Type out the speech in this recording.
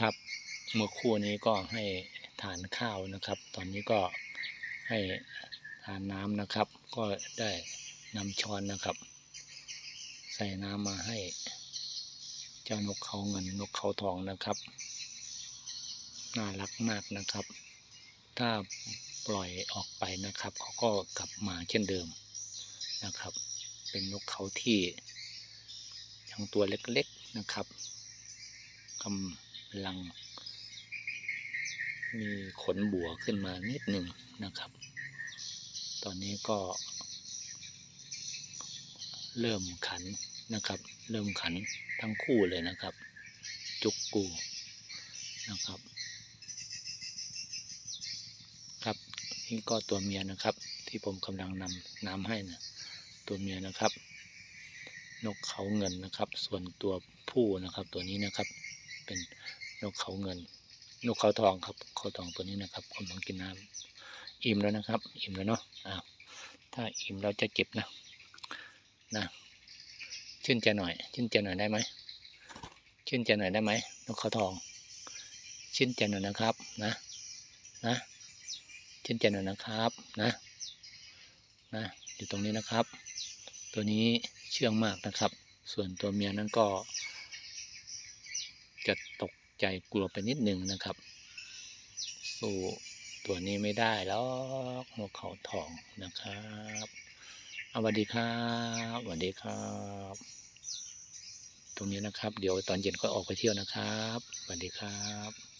ครับเมื่อคู่นี้ก็ให้ทานข้าวนะครับ ตอนนี้ก็ให้ทานน้ำนะครับ ก็ได้นำช้อนนะครับ ใส่น้ำมาให้ เจ้านกเขาเงินนกเขาทองนะครับ น่ารักมากนะครับ ถ้าปล่อยออกไปนะครับ เขาก็กลับมาเช่นเดิมนะครับ เป็นนกเขาที่ยังตัวเล็กๆนะครับกำ ลัง มีขนบัวขึ้นมานิดหนึ่งนะครับ ตอนนี้ก็ เริ่มขันนะครับ เริ่มขันทั้งคู่เลยนะครับ จุกกูนะครับ ครับนี่ก็ตัวเมียนะครับ ที่ผมกำลังนำน้ำให้นะตัวเมียนะครับ นกเขาเงินนะครับ ส่วนตัวผู้นะครับ ตัวนี้นะครับ เป็น นกเขาเงิน นกเขาทองครับเขาทองตัวนี้นะครับกำลังกินน้ำอิ่มแล้วนะครับ อิ่มแล้วเนาะอ้าวถ้าอิ่มเราจะเก็บนะนะชื่นใจหน่อย ชื่นใจหน่อยได้ไหมชื่นใจหน่อยได้ไหมนกเขาทอง ชื่นใจหน่อยนะครับนะนะชื่นใจหน่อยนะครับนะนะอยู่ตรงนี้นะครับ ตัวนี้เชื่องมากนะครับ ส่วนตัวเมียนั้นก็จะตก ใจกลัวไปนิดหนึ่งนะครับ สู้ตัวนี้ไม่ได้แล้วนกเขาทองนะครับเอาสวัสดีครับสวัสดีครับ ตรงนี้นะครับ เดี๋ยวตอนเย็นก็ออกไปเที่ยวนะครับสวัสดีครับ